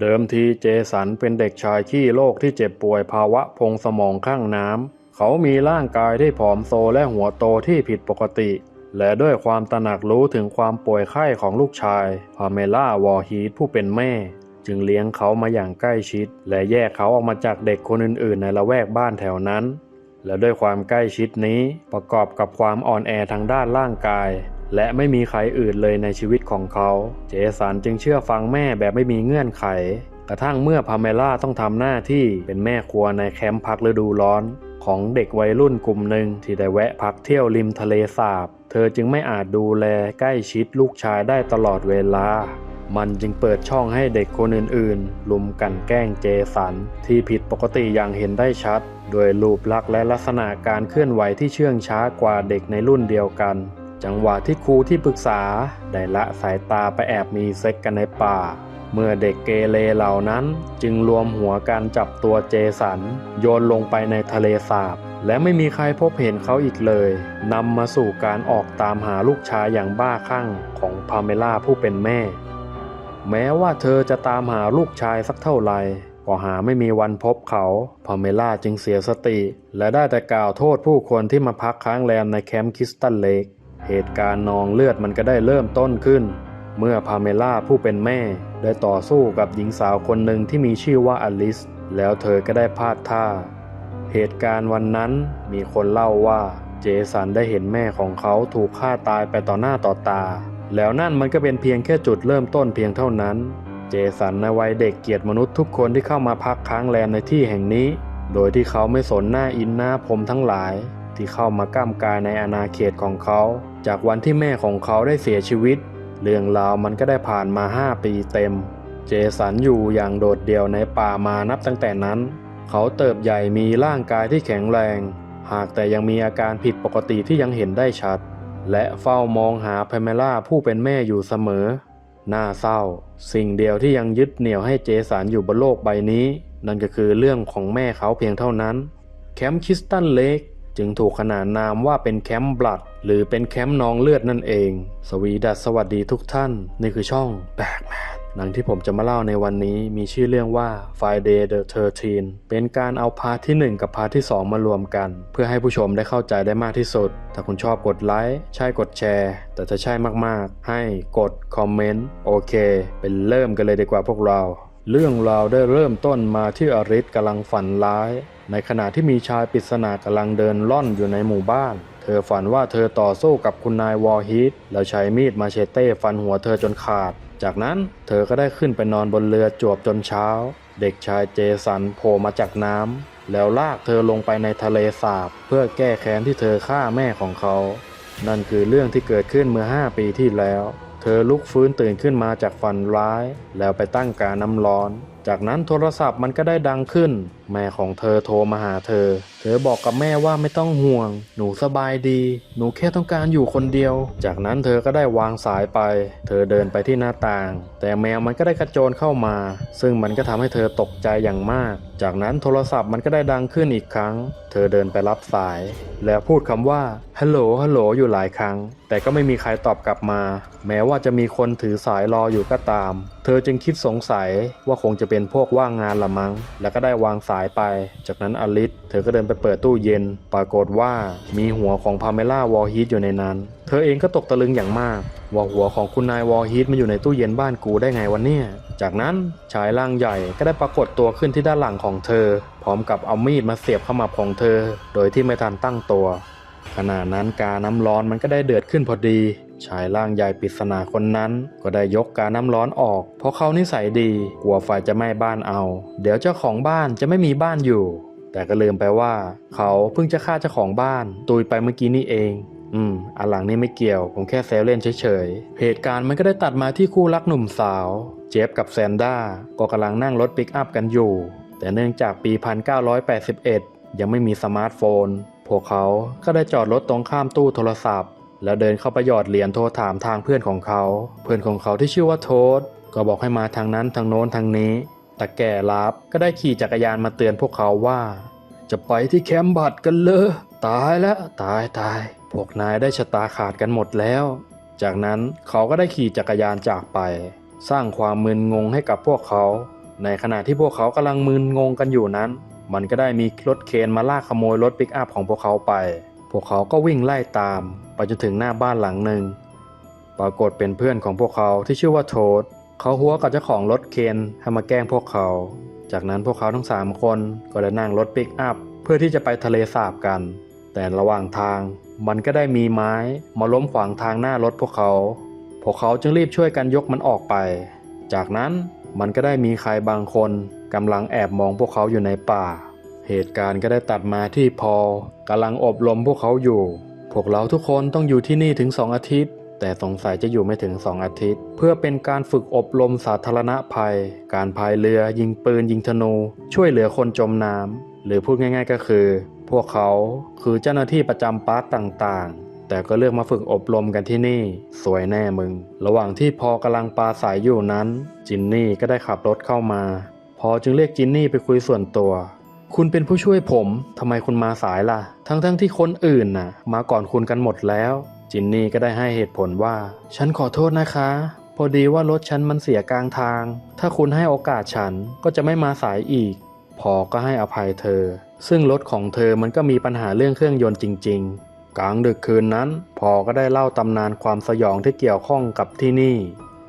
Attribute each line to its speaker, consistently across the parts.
Speaker 1: เดิมทีเจสันเป็นเด็กชายขี้โรคที่เจ็บป่วยภาวะพงสมองข้างน้ำ เขามีร่างกายที่ผอมโซและหัวโตที่ผิดปกติ และด้วยความตระหนักรู้ถึงความป่วยไข้ของลูกชาย พาเมล่าวอร์ฮีทผู้เป็นแม่ จึงเลี้ยงเขามาอย่างใกล้ชิด และแยกเขาออกมาจากเด็กคนอื่นๆ ในละแวกบ้านแถวนั้น และด้วยความใกล้ชิดนี้ประกอบกับความอ่อนแอทางด้านร่างกาย และไม่มีใครอื่นเลยในชีวิตของเขา เจสันจึงเชื่อฟังแม่แบบไม่มีเงื่อนไข กระทั่งเมื่อพาเมล่าต้องทำหน้าที่เป็นแม่ครัวในแคมป์พักฤดูร้อน ของเด็กวัยรุ่นกลุ่มหนึ่งที่ได้แวะพักเที่ยวริมทะเลสาบ เธอจึงไม่อาจดูแลใกล้ชิดลูกชายได้ตลอดเวลา มันจึงเปิดช่องให้เด็กคนอื่นๆ ลุมกันแกล้งเจสัน ที่ผิดปกติอย่างเห็นได้ชัด โดยรูปลักษณ์และลักษณะการเคลื่อนไหวที่เชื่องช้ากว่าเด็กในรุ่นเดียวกัน จังหวะที่ครูที่ปรึกษาได้ละสายตาไปแอบมีเซ็กกันในป่า เมื่อเด็กเกเรเหล่านั้นจึงรวมหัวการจับตัวเจสัน โยนลงไปในทะเลสาบ และไม่มีใครพบเห็นเขาอีกเลยนำมาสู่การออกตามหาลูกชายอย่างบ้าคลั่งของพาเมล่าผู้เป็นแม่ แม้ว่าเธอจะตามหาลูกชายสักเท่าไหร่ก็หาไม่มีวันพบเขาพาเมล่าจึงเสียสติ และได้แต่กล่าวโทษผู้คนที่มาพักค้างแรมในแคมป์คิสตันเลก เหตุการณ์นองเลือดมันก็ได้เริ่มต้นขึ้น เมื่อพาเมล่าผู้เป็นแม่ ได้ต่อสู้กับหญิงสาวคนหนึ่งที่มีชื่อว่าอลิส แล้วเธอก็ได้พลาดท่า เหตุการณ์วันนั้นมีคนเล่าว่าเจสันได้เห็นแม่ของเขาถูกฆ่าตายไปต่อหน้าต่อตา แล้วนั่นมันก็เป็นเพียงแค่จุดเริ่มต้นเพียงเท่านั้น เจสันในวัยเด็กเกลียดมนุษย์ทุกคนที่เข้ามาพักค้างแรมในที่แห่งนี้ โดยที่เขาไม่สนหน้าอินหน้าพรมทั้งหลาย ที่เข้ามาก้ามกายในอาณาเขตของเขา จากวันที่แม่ของเขาได้เสียชีวิต เรื่องราวมันก็ได้ผ่านมา 5 ปีเต็ม เจสันอยู่อย่างโดดเดี่ยวในป่ามานับตั้งแต่นั้น เขาเติบใหญ่มีร่างกายที่แข็งแรง หากแต่ยังมีอาการผิดปกติที่ยังเห็นได้ชัด และเฝ้ามองหาพเมล่าผู้เป็นแม่อยู่เสมอน่าเศร้า สิ่งเดียวที่ยังยึดเหนี่ยวให้เจสันอยู่บนโลกใบนี้ นั่นก็คือเรื่องของแม่เขาเพียงเท่านั้น แคมป์คิสตันเลก จึงถูกขนานนามว่าเป็นแคมป์บลัด หรือเป็นแคมป์นองเลือดนั่นเอง สวีดัสสวัสดีทุกท่าน นี่คือช่องแบกแมนหนังที่ผมจะมาเล่าในวันนี้มีชื่อเรื่องว่า Friday the 13 เป็นการเอาพาร์ทที่ 1 กับพาร์ทที่ 2 มารวมกัน เพื่อให้ผู้ชมได้เข้าใจได้มากที่สุด ถ้าคุณชอบกดไลค์ใช่กดแชร์ แต่ถ้าใช่มากๆ ให้กดคอมเมนต์โอเค เป็นเริ่มกันเลยดีกว่าพวกเรา เรื่องราวได้เริ่มต้นมาที่อริสกำลังฝันร้าย ในขณะที่มีชายปริศนากำลังเดินล่อนอยู่ในหมู่บ้าน เธอฝันว่าเธอต่อสู้กับคุณนายวอร์ฮีทแล้วใช้มีดมาเชเต้ฟันหัวเธอจนขาด จากนั้นเธอก็ได้ขึ้นไปนอนบนเรือจวบจนเช้า เด็กชายเจสันโผล่มาจากน้ำแล้วลากเธอลงไปในทะเลสาบ เพื่อแก้แค้นที่เธอฆ่าแม่ของเขา นั่นคือเรื่องที่เกิดขึ้นเมื่อ 5 ปีที่แล้ว เธอลุกฟื้นตื่นขึ้นมาจากฝันร้าย แล้วไปตั้งการน้ำร้อนจากนั้นโทรศัพท์มันก็ได้ดังขึ้น แม่ของเธอโทรมาหาเธอ เธอบอกกับแม่ว่าไม่ต้องห่วง หนูสบายดี หนูแค่ต้องการอยู่คนเดียว จากนั้นเธอก็ได้วางสายไป เธอเดินไปที่หน้าต่าง แต่แมวมันก็ได้กระโจนเข้ามา ซึ่งมันก็ทำให้เธอตกใจอย่างมาก จากนั้นโทรศัพท์มันก็ได้ดังขึ้นอีกครั้ง เธอเดินไปรับสาย แล้วพูดคำว่าฮัลโหลฮัลโหลอยู่หลายครั้ง แต่ก็ไม่มีใครตอบกลับมา แม้ว่าจะมีคนถือสายรออยู่ก็ตาม เธอจึงคิดสงสัยว่าคงจะเป็นพวกว่างงานละมั้ง แล้วก็ได้วางสายไป จากนั้นอลิสเธอก็เดินไปเปิดตู้เย็น ปรากฏว่ามีหัวของพาเมล่าวอลฮีทอยู่ในนั้น เธอเองก็ตกตะลึงอย่างมากว่าหัวของคุณนายวอลฮีทมันอยู่ในตู้เย็นบ้านกูได้ไงวะเนี่ย จากนั้นชายร่างใหญ่ก็ได้ปรากฏตัวขึ้นที่ด้านหลังของเธอ พร้อมกับเอามีดมาเสียบขมับของเธอ โดยที่ไม่ทันตั้งตัว ขณะนั้นกาน้ำร้อนมันก็ได้เดือดขึ้นพอดี ชายร่างใหญ่ปริศนาคนนั้น ก็ได้ยกกาน้ำร้อนออก เพราะเขานิสัยดี กลัวไฟจะไหม้บ้านเอา เดี๋ยวเจ้าของบ้านจะไม่มีบ้านอยู่ แต่ก็ลืมไปว่า เขาเพิ่งจะฆ่าเจ้าของบ้านตุยไปเมื่อกี้นี่เองอืมอันหลังนี่ไม่เกี่ยว ผมแค่แซวเล่นเฉยๆ เหตุการณ์มันก็ได้ตัดมาที่คู่รักหนุ่มสาว เจฟกับแซนด้า ก็กำลังนั่งรถปิกอัพกันอยู่ แต่เนื่องจากปี 1981 ยังไม่มีสมาร์ทโฟน พวกเขาก็ได้จอดรถตรงข้ามตู้โทรศัพท์ แล้วเดินเข้าไปหยอดเหรียญโทรถามทางเพื่อนของเขา เพื่อนของเขาที่ชื่อว่าโทษก็บอกให้มาทางนั้นทางโน้นทางนี้ แต่แก่ลับก็ได้ขี่จักรยานมาเตือนพวกเขาว่า จะไปที่แคมป์บัตกันเลยตายแล้วตายตาย พวกนายได้ชะตาขาดกันหมดแล้ว จากนั้นเขาก็ได้ขี่จักรยานจากไป สร้างความมึนงงให้กับพวกเขา ในขณะที่พวกเขากำลังมึนงงกันอยู่นั้น มันก็ได้มีรถเคนมาลากขโมยรถปิกอัพของพวกเขาไป พวกเขาก็วิ่งไล่ตามไปจนถึงหน้าบ้านหลังหนึ่ง ปรากฏเป็นเพื่อนของพวกเขาที่ชื่อว่าโทดเขาหัวกับเจ้าของรถเคนให้มาแกล้งพวกเขา จากนั้นพวกเขาทั้งสามคนก็ได้นั่งรถปิกอัพเพื่อที่จะไปทะเลสาบกัน แต่ระหว่างทางมันก็ได้มีไม้มาล้มขวางทางหน้ารถพวกเขา พวกเขาจึงรีบช่วยกันยกมันออกไป จากนั้นมันก็ได้มีใครบางคนกำลังแอบมองพวกเขาอยู่ในป่า เหตุการณ์ก็ได้ตัดมาที่พอกำลังอบรมพวกเขาอยู่ พวกเราทุกคนต้องอยู่ที่นี่ถึงสองอาทิตย์ แต่สงสัยจะอยู่ไม่ถึงสองอาทิตย์ เพื่อเป็นการฝึกอบรมสาธารณภัย การพายเรือยิงปืนยิงธนู ช่วยเหลือคนจมน้ำหรือพูดง่าย ๆ ก็คือ พวกเขาคือเจ้าหน้าที่ประจำปาร์ตต่างๆ แต่ก็เลือกมาฝึกอบรมกันที่นี่ สวยแน่มึง ระหว่างที่พอกำลังปาสายอยู่นั้น จินนี่ก็ได้ขับรถเข้ามา พอจึงเรียกจินนี่ไปคุยส่วนตัว คุณเป็นผู้ช่วยผม ทำไมคุณมาสายล่ะ ทั้งๆทที่คนอื่นน่ะ มาก่อนคุณกันหมดแล้ว จินนี่ก็ได้ให้เหตุผลว่า ฉันขอโทษนะคะ พอดีว่ารถฉันมันเสียกลางทาง ถ้าคุณให้โอกาสฉันก็จะไม่มาสายอีก พอก็ให้อภัยเธอ ซึ่งรถของเธอมันก็มีปัญหาเรื่องเครื่องยนต์จริง ๆ กลางดึกคืนนั้น พอก็ได้เล่าตำนานความสยองที่เกี่ยวข้องกับที่นี่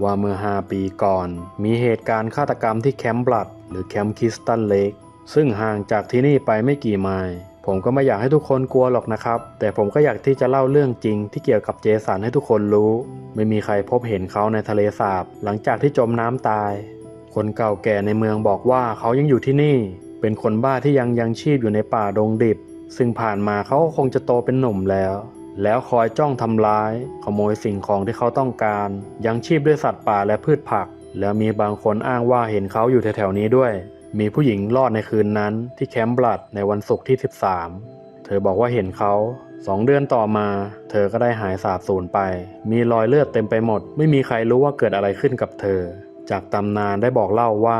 Speaker 1: ว่าเมื่อ 5 ปีก่อน มีเหตุการณ์ฆาตกรรมที่แคมป์บลัด หรือแคมป์คิสตันเลก ซึ่งห่างจากที่นี่ไปไม่กี่ไมล์ผมก็ไม่อยากให้ทุกคนกลัวหรอกนะครับ แต่ผมก็อยากที่จะเล่าเรื่องจริงที่เกี่ยวกับเจสันให้ทุกคนรู้ ไม่มีใครพบเห็นเขาในทะเลสาบ หลังจากที่จมน้ำตาย คนเก่าแก่ในเมืองบอกว่าเขายังอยู่ที่นี่ เป็นคนบ้าที่ยังยังชีพอยู่ในป่าดงดิบ ซึ่งผ่านมาเขาคงจะโตเป็นหนุ่มแล้ว แล้วคอยจ้องทำร้าย ขโมยสิ่งของที่เขาต้องการ ยังชีพด้วยสัตว์ป่าและพืชผัก แล้วมีบางคนอ้างว่าเห็นเขาอยู่แถวๆนี้ด้วย มีผู้หญิงรอดในคืนนั้นที่แคมป์บลัดในวันศุกร์ที่ 13 เธอบอกว่าเห็นเขาสองเดือนต่อมา เธอก็ได้หายสาบสูญไป มีรอยเลือดเต็มไปหมด ไม่มีใครรู้ว่าเกิดอะไรขึ้นกับเธอ จากตำนานได้บอกเล่าว่า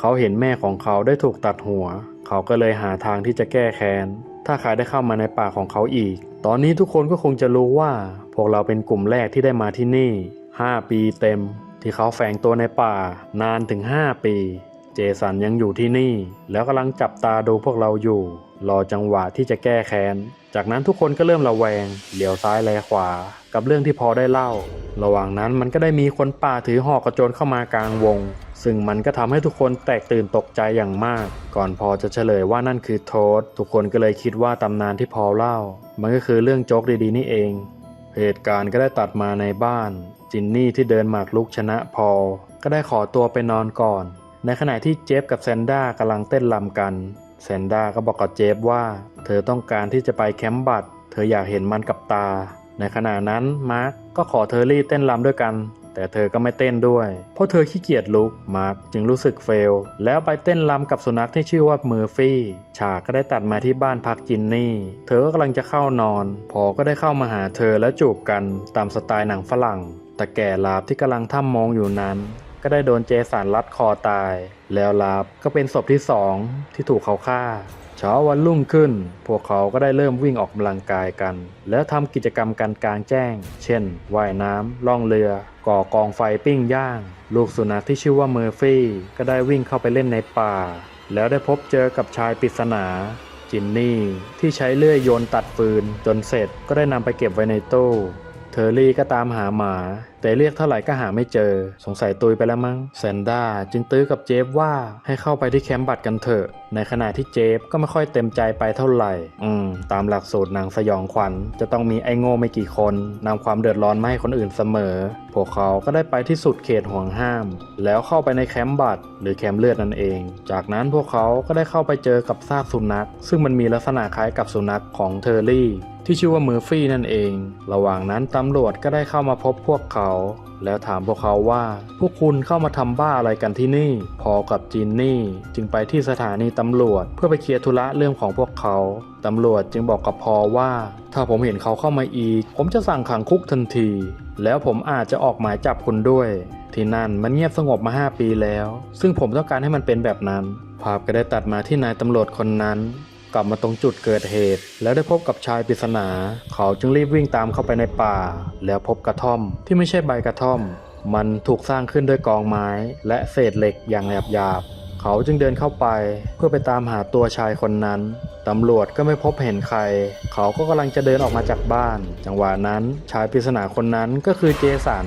Speaker 1: เขาเห็นแม่ของเขาได้ถูกตัดหัว เขาก็เลยหาทางที่จะแก้แค้น ถ้าใครได้เข้ามาในป่าของเขาอีก ตอนนี้ทุกคนก็คงจะรู้ว่า พวกเราเป็นกลุ่มแรกที่ได้มาที่นี่ 5 ปีเต็ม ที่เขาแฝงตัวในป่านานถึง 5 ปี เจสันยังอยู่ที่นี่ แล้วกำลังจับตาดูพวกเราอยู่ รอจังหวะที่จะแก้แค้น จากนั้นทุกคนก็เริ่มระแวง เหลียวซ้ายแลขวา กับเรื่องที่พอได้เล่า ระหว่างนั้นมันก็ได้มีคนป่าถือหอกกระโจนเข้ามากลางวง ซึ่งมันก็ทำให้ทุกคนแตกตื่นตกใจอย่างมาก ก่อนพอจะเฉลยว่านั่นคือโทษทุกคนก็เลยคิดว่าตำนานที่พอเล่า มันก็คือเรื่องโจ๊กดีๆนี่เอง เหตุการณ์ก็ได้ตัดมาในบ้าน จินนี่ที่เดินหมากลุกชนะพอก็ได้ขอตัวไปนอนก่อน ในขณะที่เจฟกับแซนด้ากำลังเต้นรำกันแซนด้าก็บอกกับเจฟว่า เธอต้องการที่จะไปแคมป์บัตเธออยากเห็นมันกับตา ในขณะนั้นมาร์กก็ขอเธอรีบเต้นรำด้วยกัน แต่เธอก็ไม่เต้นด้วย เพราะเธอขี้เกียจลุกมาร์กจึงรู้สึกเฟล แล้วไปเต้นรำกับสุนัขที่ชื่อว่าเมอร์ฟี่ฉากก็ได้ตัดมาที่บ้านพักจินนี่ เธอก็กำลังจะเข้านอน พอก็ได้เข้ามาหาเธอและจูบกันตามสไตล์หนังฝรั่งแต่แก่ลาบที่กำลังถ้ำมองอยู่นั้น ก็ได้โดนเจสันรัดคอตาย แล้วลาบก็เป็นศพที่สองที่ถูกเขาฆ่าเช้าวันรุ่งขึ้น พวกเขาก็ได้เริ่มวิ่งออกกำลังกายกัน แล้วทำกิจกรรมกันกลางแจ้ง เช่น ว่ายน้ำ ล่องเรือ ก่อกองไฟปิ้งย่าง ลูกสุนัขที่ชื่อว่าเมอร์ฟี่ ก็ได้วิ่งเข้าไปเล่นในป่า แล้วได้พบเจอกับชายปริศนา จินนี่ ที่ใช้เลื่อยโยนตัดฟืน จนเสร็จก็ได้นำไปเก็บไว้ในตู้ เทอร์รี่ก็ตามหาหมา แต่เรียกเท่าไหร่ก็หาไม่เจอ สงสัยตุยไปแล้วมั้งแซนด้าจึงตื้อกับเจฟว่าให้เข้าไปที่แคมป์บัตรกันเถอะ ในขณะที่เจฟก็ไม่ค่อยเต็มใจไปเท่าไหร่ อืม ตามหลักสูตรหนังสยองขวัญ จะต้องมีไอ้โง่ไม่กี่คนนำความเดือดร้อนมาให้คนอื่นเสมอ พวกเขาก็ได้ไปที่สุดเขตห่วงห้าม แล้วเข้าไปในแคมป์บัตรหรือแคมป์เลือดนั่นเอง จากนั้นพวกเขาก็ได้เข้าไปเจอกับซากสุนัข ซึ่งมันมีลักษณะคล้ายกับสุนัขของเทอร์รี่ที่ชื่อว่าเมอร์ฟี่นั่นเอง ระหว่างนั้นตำรวจก็ได้เข้ามาพบพวกเขาแล้วถามพวกเขาว่า พวกคุณเข้ามาทำบ้าอะไรกันที่นี่ พอกับจินนี่จึงไปที่สถานีตำรวจ เพื่อไปเคลียร์ธุระเรื่องของพวกเขาตำรวจจึงบอกกับพอว่า ถ้าผมเห็นเขาเข้ามาอีก ผมจะสั่งขังคุกทันที แล้วผมอาจจะออกหมายจับคุณด้วย ที่นั่นมันเงียบสงบมา 5 ปีแล้ว ซึ่งผมต้องการให้มันเป็นแบบนั้น ภาพก็ได้ตัดมาที่นายตำรวจคนนั้น กลับมาตรงจุดเกิดเหตุ แล้วได้พบกับชายปริศนา เขาจึงรีบวิ่งตามเข้าไปในป่า แล้วพบกระท่อมที่ไม่ใช่ใบกระท่อม มันถูกสร้างขึ้นด้วยกองไม้ และเศษเหล็กอย่างหยาบๆเขาจึงเดินเข้าไปเพื่อไปตามหาตัวชายคนนั้นตำรวจก็ไม่พบเห็นใคร เขาก็กำลังจะเดินออกมาจากบ้าน จังหวะนั้นชายปริศนาคนนั้นก็คือเจสัน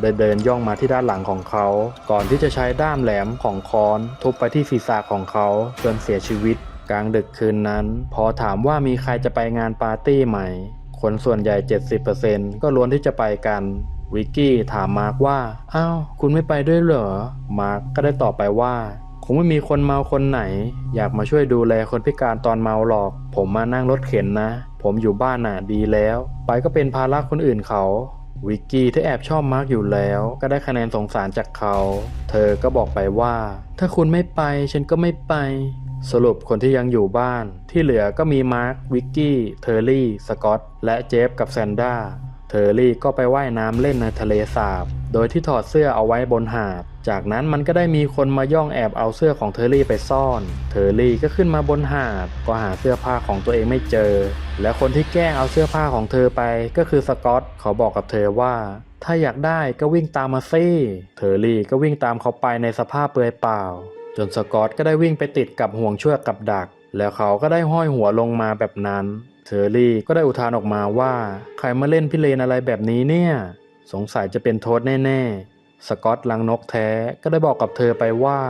Speaker 1: ได้เดินย่องมาที่ด้านหลังของเขา ก่อนที่จะใช้ด้ามแหลมของค้อนทุบไปที่ศีรษะของเขาจนเสียชีวิต กลางดึกคืนนั้น พอถามว่ามีใครจะไปงานปาร์ตี้ไหม คนส่วนใหญ่ 70%ก็ล้วนที่จะไปกัน วิกกี้ถามมาร์กว่า อ้าว คุณไม่ไปด้วยเหรอ มาร์กก็ได้ตอบไปว่า คงไม่มีคนเมาคนไหน อยากมาช่วยดูแลคนพิการตอนเมาหรอก ผมมานั่งรถเข็นนะ ผมอยู่บ้านน่ะดีแล้ว ไปก็เป็นภาระคนอื่นเขาวิกกี้ที่แอบชอบมาร์กอยู่แล้ว ก็ได้คะแนนสงสารจากเขา เธอก็บอกไปว่า ถ้าคุณไม่ไปฉันก็ไม่ไป สรุปคนที่ยังอยู่บ้านที่เหลือก็มีมาร์ควิกกี้ เทอร์รี่ สกอต และเจฟกับแซนด้า เทอร์รี่ก็ไปว่ายน้ำเล่นในทะเลสาบ โดยที่ถอดเสื้อเอาไว้บนหาด จากนั้นมันก็ได้มีคนมาย่องแอบเอาเสื้อของเทอร์รี่ไปซ่อน เทอร์รี่ก็ขึ้นมาบนหาด ก็หาเสื้อผ้าของตัวเองไม่เจอ และคนที่แกล้งเอาเสื้อผ้าของเธอไปก็คือสกอตเขาบอกกับเธอว่าถ้าอยากได้ก็วิ่งตามมาซิเทอร์รี่ก็วิ่งตามเขาไปในสภาพเปลือยเปล่า จนสกอตก็ได้วิ่งไปติดกับห่วงเชือกกับดัก แล้วเขาก็ได้ห้อยหัวลงมาแบบนั้น เทอร์รี่ก็ได้อุทานออกมาว่า ใครมาเล่นพิเรนอะไรแบบนี้เนี่ย สงสัยจะเป็นโทษแน่ๆ สกอตลังนกแท้ก็ได้บอกกับเธอไปว่า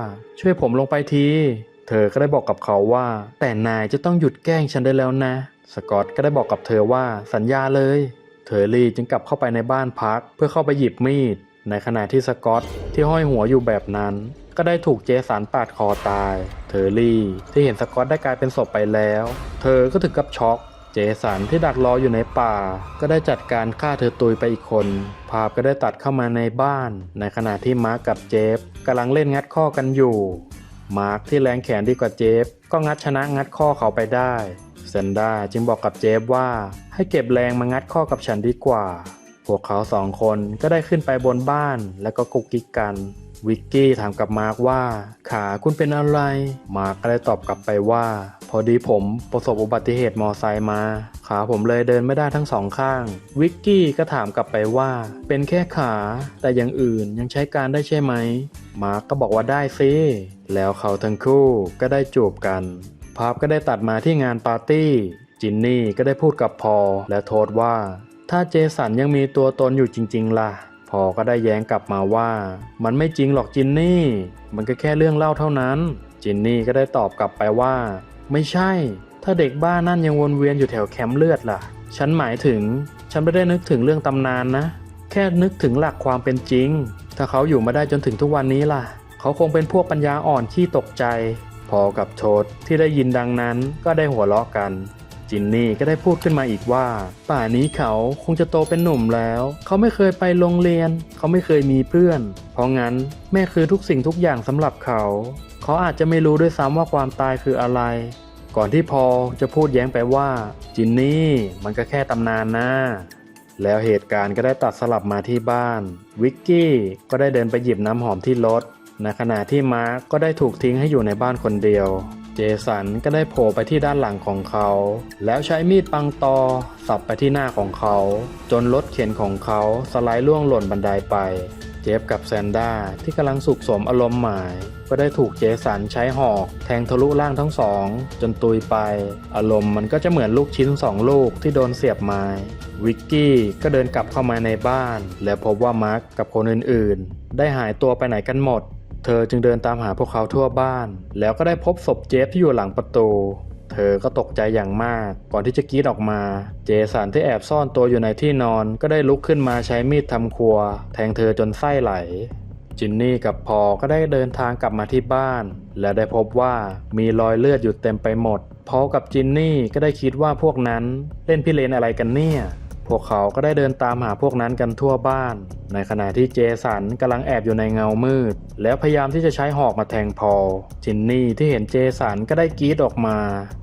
Speaker 1: ช่วยผมลงไปทีเธอก็ได้บอกกับเขาว่า แต่นายจะต้องหยุดแกล้งฉันได้แล้วนะ สกอตก็ได้บอกกับเธอว่าสัญญาเลยเทอร์รี่จึงกลับเข้าไปในบ้านพักเพื่อเข้าไปหยิบมีด ในขณะที่สกอตที่ห้อยหัวอยู่แบบนั้น ก็ได้ถูกเจสันปาดคอตาย เทอร์รี่ที่เห็นสกอตได้กลายเป็นศพไปแล้ว เธอก็ถึงกับช็อก เจสันที่ดักรออยู่ในป่า ก็ได้จัดการฆ่าเธอตุยไปอีกคน ภาพก็ได้ตัดเข้ามาในบ้าน ในขณะที่มาร์กกับเจฟกำลังเล่นงัดข้อกันอยู่ มาร์กที่แรงแขนดีกว่าเจฟก็งัดชนะงัดข้อเขาไปได้เซนด้าจึงบอกกับเจฟว่าให้เก็บแรงมางัดข้อกับฉันดีกว่า พวกเขาสองคนก็ได้ขึ้นไปบนบ้านแล้วก็กุกกิกกัน วิกกี้ถามกับมาร์กว่า ขาคุณเป็นอะไร มาร์กก็ได้ตอบกลับไปว่า พอดีผมประสบอุบัติเหตุมอไซค์มา ขาผมเลยเดินไม่ได้ทั้งสองข้าง วิกกี้ก็ถามกลับไปว่า เป็นแค่ขา แต่อย่างอื่นยังใช้การได้ใช่ไหม มาร์กก็บอกว่าได้สิ แล้วเขาทั้งคู่ก็ได้จูบกัน ภาพก็ได้ตัดมาที่งานปาร์ตี้ จินนี่ก็ได้พูดกับพอและโทษว่า ถ้าเจสันยังมีตัวตนอยู่จริง ๆ ล่ะ พอก็ได้แย้งกลับมาว่า มันไม่จริงหรอกจินนี่ มันก็แค่เรื่องเล่าเท่านั้น จินนี่ก็ได้ตอบกลับไปว่า ไม่ใช่ ถ้าเด็กบ้านนั่นยังวนเวียนอยู่แถวแคมป์เลือดล่ะ ฉันหมายถึง ฉันไม่ได้นึกถึงเรื่องตำนานนะ แค่นึกถึงหลักความเป็นจริง ถ้าเขาอยู่มาได้จนถึงทุกวันนี้ล่ะ เขาคงเป็นพวกปัญญาอ่อนที่ตกใจ พอกับโทษที่ได้ยินดังนั้นก็ได้หัวเราะกัน จินนี่ก็ได้พูดขึ้นมาอีกว่า ป่านี้เขาคงจะโตเป็นหนุ่มแล้ว เขาไม่เคยไปโรงเรียน เขาไม่เคยมีเพื่อน เพราะงั้นแม่คือทุกสิ่งทุกอย่างสำหรับเขา เขาอาจจะไม่รู้ด้วยซ้ำว่าความตายคืออะไร ก่อนที่พอจะพูดแย้งไปว่า จินนี่มันก็แค่ตำนานนะแล้วเหตุการณ์ก็ได้ตัดสลับมาที่บ้าน วิกกี้ก็ได้เดินไปหยิบน้ำหอมที่รถในขณะที่มาร์กก็ได้ถูกทิ้งให้อยู่ในบ้านคนเดียว เจสันก็ได้โผล่ไปที่ด้านหลังของเขา แล้วใช้มีดปังตอสับไปที่หน้าของเขา จนรถเข็นของเขาสไลด์ล่วงหล่นบันไดไป เจฟกับแซนด้าที่กำลังสุกสมอารมณ์หมาย ก็ได้ถูกเจสันใช้หอกแทงทะลุร่างทั้งสอง จนตุยไป อารมณ์มันก็จะเหมือนลูกชิ้นสองลูกที่โดนเสียบไม้วิกกี้ก็เดินกลับเข้ามาในบ้าน และพบว่ามาร์กกับคนอื่นๆ ได้หายตัวไปไหนกันหมด เธอจึงเดินตามหาพวกเขาทั่วบ้าน แล้วก็ได้พบศพเจฟที่อยู่หลังประตู เธอก็ตกใจอย่างมาก ก่อนที่จะกรีดออกมา เจสันที่แอบซ่อนตัวอยู่ในที่นอน ก็ได้ลุกขึ้นมาใช้มีดทำครัว แทงเธอจนไส้ไหล จินนี่กับพอก็ได้เดินทางกลับมาที่บ้าน และได้พบว่ามีรอยเลือดอยู่เต็มไปหมด พอกับจินนี่ก็ได้คิดว่าพวกนั้นเล่นพิเรนอะไรกันเนี่ย พวกเขาก็ได้เดินตามหาพวกนั้นกันทั่วบ้าน ในขณะที่เจสันกำลังแอบอยู่ในเงามืด แล้วพยายามที่จะใช้หอกมาแทงพอลจินนี่ที่เห็นเจสันก็ได้กรีดออกมา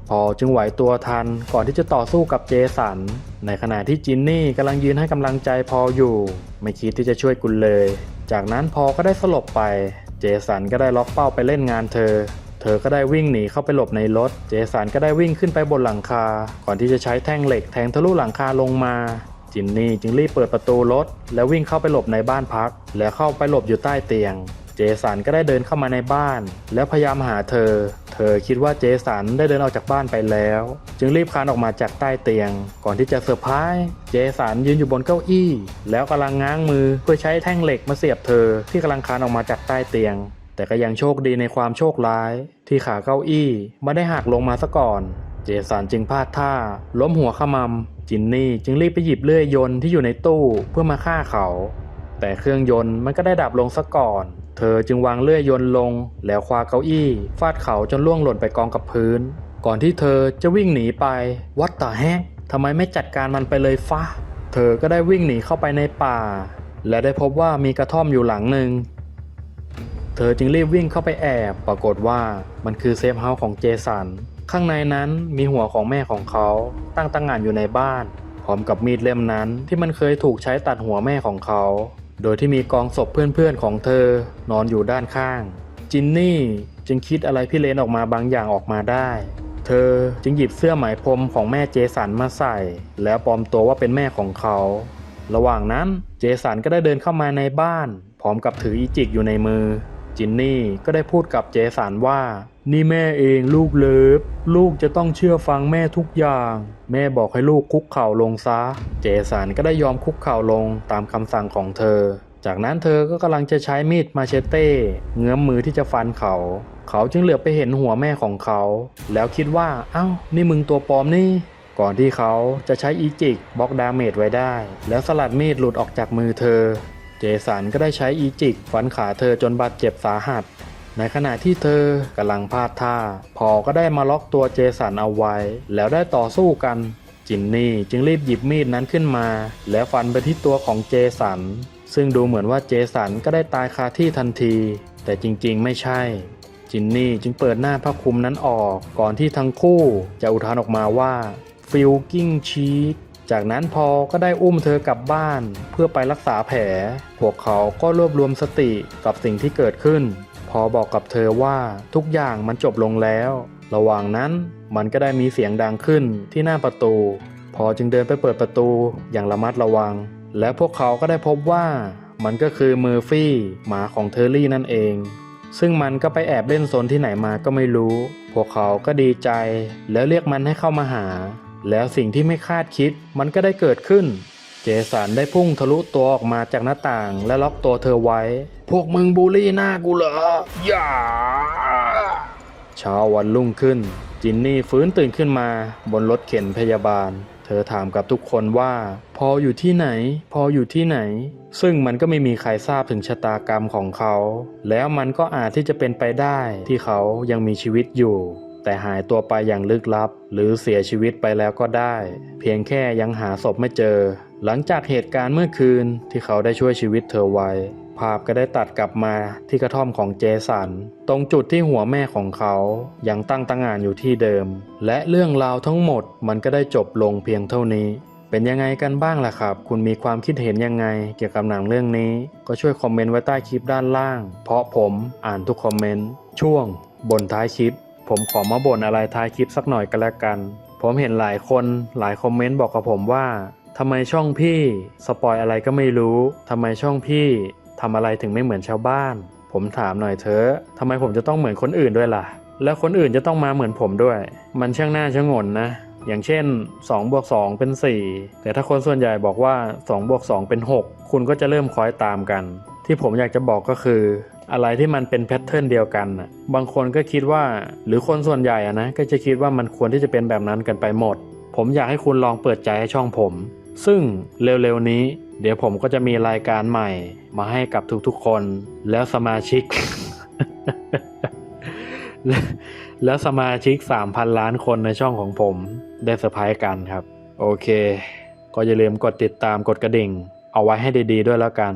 Speaker 1: พอลจึงไหวตัวทันก่อนที่จะต่อสู้กับเจสัน ในขณะที่จินนี่กำลังยืนให้กำลังใจพอลอยู่ ไม่คิดที่จะช่วยกุลเลย จากนั้นพอลก็ได้สลบไป เจสันก็ได้ล็อกเป้าไปเล่นงานเธอ เธอก็ได้วิ่งหนีเข้าไปหลบในรถ เจสันก็ได้วิ่งขึ้นไปบนหลังคา ก่อนที่จะใช้แท่งเหล็กแทงทะลุหลังคาลงมา จินนี่จึงรีบเปิดประตูรถ แล้ววิ่งเข้าไปหลบในบ้านพัก แล้วเข้าไปหลบอยู่ใต้เตียง เจสันก็ได้เดินเข้ามาในบ้าน แล้วพยายามหาเธอ เธอคิดว่าเจสันได้เดินออกจากบ้านไปแล้ว จึงรีบคลานออกมาจากใต้เตียง ก่อนที่จะเซอร์ไพรส์เจสันยืนอยู่บนเก้าอี้ แล้วกำลังง้างมือเพื่อใช้แท่งเหล็กมาเสียบเธอที่กำลังคลานออกมาจากใต้เตียง แต่ก็ยังโชคดีในความโชคร้าย ที่ขาเก้าอี้ไม่ได้หักลงมาซะก่อน เจสันจึงพลาดท่า ล้มหัวขมำจินนี่จึงรีบไปหยิบเลื่อยยนต์ที่อยู่ในตู้เพื่อมาฆ่าเขา แต่เครื่องยนต์มันก็ได้ดับลงซะก่อน เธอจึงวางเลื่อยยนต์ลง แล้วคว้าเก้าอี้ ฟาดเขาจนล่วงหล่นไปกองกับพื้น ก่อนที่เธอจะวิ่งหนีไป วัดต่อแฮกทำไมไม่จัดการมันไปเลยฟะเธอก็ได้วิ่งหนีเข้าไปในป่า และได้พบว่ามีกระท่อมอยู่หลังหนึ่ง เธอจึงรีบวิ่งเข้าไปแอบ ปรากฏว่ามันคือเซฟเฮาส์ของเจสัน ข้างในนั้นมีหัวของแม่ของเขาตั้งตั้งงานอยู่ในบ้าน พร้อมกับมีดเล่มนั้นที่มันเคยถูกใช้ตัดหัวแม่ของเขา โดยที่มีกองศพเพื่อนๆของเธอนอนอยู่ด้านข้าง จินนี่จึงคิดอะไรพี่เลนออกมาบางอย่างออกมาได้ เธอจึงหยิบเสื้อไหมพรมของแม่เจสันมาใส่ แล้วปลอมตัวว่าเป็นแม่ของเขา ระหว่างนั้นเจสันก็ได้เดินเข้ามาในบ้าน พร้อมกับถืออีจิกอยู่ในมือ จินนี่ก็ได้พูดกับเจสันว่า นี่แม่เองลูกเลิฟ ลูกจะต้องเชื่อฟังแม่ทุกอย่าง แม่บอกให้ลูกคุกเข่าลงซะ เจสันก็ได้ยอมคุกเข่าลงตามคำสั่งของเธอ จากนั้นเธอก็กำลังจะใช้มีดมาเชเต้เงื้อมมือที่จะฟันเขา เขาจึงเหลือบไปเห็นหัวแม่ของเขา แล้วคิดว่าเอ้านี่มึงตัวปลอมนี่ก่อนที่เขาจะใช้อีจิกบล็อกดาเมจไว้ได้ แล้วสลัดมีดหลุดออกจากมือเธอ เจสันก็ได้ใช้อีจิกฟันขาเธอจนบาดเจ็บสาหัส ในขณะที่เธอกำลังพลาดท่า พอก็ได้มาล็อกตัวเจสันเอาไว้ แล้วได้ต่อสู้กัน จินนี่จึงรีบหยิบมีดนั้นขึ้นมา แล้วฟันไปที่ตัวของเจสัน ซึ่งดูเหมือนว่าเจสันก็ได้ตายคาที่ทันที แต่จริงๆ ไม่ใช่จินนี่จึงเปิดหน้าผ้าคลุมนั้นออกก่อนที่ทั้งคู่จะอุทานออกมาว่าฟิลกิ้งชีก จากนั้นพอก็ได้อุ้มเธอกลับบ้าน เพื่อไปรักษาแผล พวกเขาก็รวบรวมสติกับสิ่งที่เกิดขึ้น พอบอกกับเธอว่าทุกอย่างมันจบลงแล้ว ระหว่างนั้นมันก็ได้มีเสียงดังขึ้นที่หน้าประตู พอจึงเดินไปเปิดประตูอย่างระมัดระวัง และพวกเขาก็ได้พบว่ามันก็คือเมอร์ฟี่หมาของเทอร์รี่นั่นเอง ซึ่งมันก็ไปแอบเล่นโซนที่ไหนมาก็ไม่รู้ พวกเขาก็ดีใจแล้วเรียกมันให้เข้ามาหา แล้วสิ่งที่ไม่คาดคิดมันก็ได้เกิดขึ้น เจสันได้พุ่งทะลุตัวออกมาจากหน้าต่างและล็อกตัวเธอไว้ พวกมึงบูลลี่หน้ากูเหรอ อย่าเช้าวันรุ่งขึ้น จินนี่ฟื้นตื่นขึ้นมาบนรถเข็นพยาบาล เธอถามกับทุกคนว่า พออยู่ที่ไหน พออยู่ที่ไหน ซึ่งมันก็ไม่มีใครทราบถึงชะตากรรมของเขา แล้วมันก็อาจที่จะเป็นไปได้ที่เขายังมีชีวิตอยู่ แต่หายตัวไปอย่างลึกลับ หรือเสียชีวิตไปแล้วก็ได้ เพียงแค่ยังหาศพไม่เจอ หลังจากเหตุการณ์เมื่อคืนที่เขาได้ช่วยชีวิตเธอไว้ ภาพก็ได้ตัดกลับมาที่กระท่อมของเจสัน ตรงจุดที่หัวแม่ของเขายังตั้งตั้งงานอยู่ที่เดิม และเรื่องราวทั้งหมดมันก็ได้จบลงเพียงเท่านี้เป็นยังไงกันบ้างล่ะครับ คุณมีความคิดเห็นยังไง เกี่ยวกับหนังเรื่องนี้ ก็ช่วยคอมเมนต์ไว้ใต้คลิปด้านล่าง เพราะผมอ่านทุกคอมเมนต์ ช่วงบนท้ายคลิป ผมขอมาบ่นอะไรท้ายคลิปสักหน่อยก็แล้วกัน ผมเห็นหลายคนหลายคอมเมนต์บอกกับผมว่าทำไมช่องพี่สปอยอะไรก็ไม่รู้ทำไมช่องพี่ทำอะไรถึงไม่เหมือนชาวบ้าน ผมถามหน่อยเถอะทำไมผมจะต้องเหมือนคนอื่นด้วยล่ะ แล้วคนอื่นจะต้องมาเหมือนผมด้วย มันช่างน่าชะงนนะ อย่างเช่น2บวก2เป็น 4 แต่ถ้าคนส่วนใหญ่บอกว่า2บวก2เป็น 6 คุณก็จะเริ่มคอยตามกัน ที่ผมอยากจะบอกก็คือ อะไรที่มันเป็นแพทเทิร์นเดียวกันนะบางคนก็คิดว่า หรือคนส่วนใหญ่อะนะก็จะคิดว่ามันควรที่จะเป็นแบบนั้นกันไปหมด ผมอยากให้คุณลองเปิดใจให้ช่องผม ซึ่งเร็วๆนี้ เดี๋ยวผมก็จะมีรายการใหม่ มาให้กับทุกๆคน แล้วสมาชิก และแล้วสมาชิก 3,000 ล้านคนในช่องของผม ได้เซอร์ไพรส์กันครับ โอเค ก็อย่าลืมกดติดตามกดกระดิ่ง เอาไว้ให้ดีๆด้วยแล้วกัน